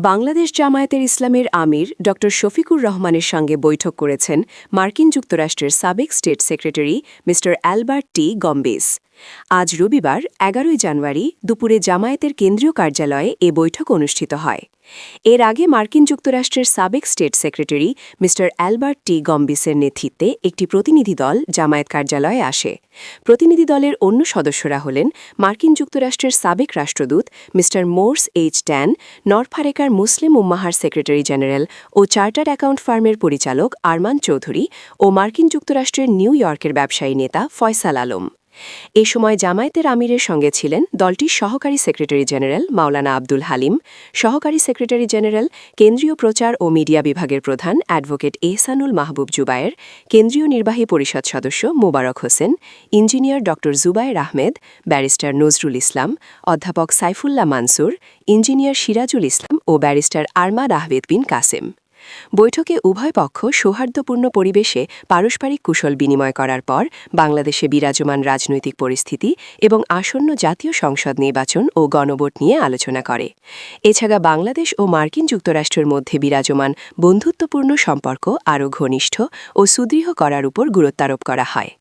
বাংলাদেশ জামায়াতের ইসলামের আমির ড শফিকুর রহমানের সঙ্গে বৈঠক করেছেন মার্কিন যুক্তরাষ্ট্রের সাবেক state secretary mister Albert T Gombes. আজ রবিবার, এগারোই জানুয়ারি, দুপুরে জামায়াতের কেন্দ্রীয় কার্যালয়ে এ বৈঠক অনুষ্ঠিত হয়। এর আগে মার্কিন যুক্তরাষ্ট্রের সাবেক স্টেট সেক্রেটারি মি অ্যালবার্ট টি. গম্বিসের নেতৃত্বে একটি প্রতিনিধি দল জামায়াত কার্যালয়ে আসে। প্রতিনিধি দলের অন্য সদস্যরা হলেন মার্কিন যুক্তরাষ্ট্রের সাবেক রাষ্ট্রদূত মি মোর্স এইচ. ট্যান, নরফারেকার মুসলিম উম্মাহার সেক্রেটারি জেনারেল ও চার্টার্ড অ্যাকাউন্ট ফার্মের পরিচালক আরমান চৌধুরী ও মার্কিন যুক্তরাষ্ট্রের নিউ ইয়র্কের ব্যবসায়ী নেতা ফয়সাল আলম। এ সময় জামায়াতের আমিরের সঙ্গে ছিলেন দলটির সহকারী সেক্রেটারি জেনারেল মাওলানা আব্দুল হালিম, সহকারী সেক্রেটারি জেনারেল, কেন্দ্রীয় প্রচার ও মিডিয়া বিভাগের প্রধান অ্যাডভোকেট এহসানুল মাহবুব জুবায়ের, কেন্দ্রীয় নির্বাহী পরিষদ সদস্য মোবারক হোসেন, ইঞ্জিনিয়ার ড জুবায়ের আহমেদ, ব্যারিস্টার নজরুল ইসলাম, অধ্যাপক সাইফুল্লাহ মানসুর, ইঞ্জিনিয়ার সিরাজুল ইসলাম ও ব্যারিস্টার আরমাদ আহমেদ বিন কাসেম। বৈঠকে উভয় পক্ষ সৌহার্দ্যপূর্ণ পরিবেশে পারস্পরিক কুশল বিনিময় করার পর বাংলাদেশে বিরাজমান রাজনৈতিক পরিস্থিতি এবং আসন্ন জাতীয় সংসদ নির্বাচন ও গণভোট নিয়ে আলোচনা করে। এছাড়া বাংলাদেশ ও মার্কিন যুক্তরাষ্ট্রের মধ্যে বিরাজমান বন্ধুত্বপূর্ণ সম্পর্ক আরও ঘনিষ্ঠ ও সুদৃঢ় করার উপর গুরুত্বারোপ করা হয়।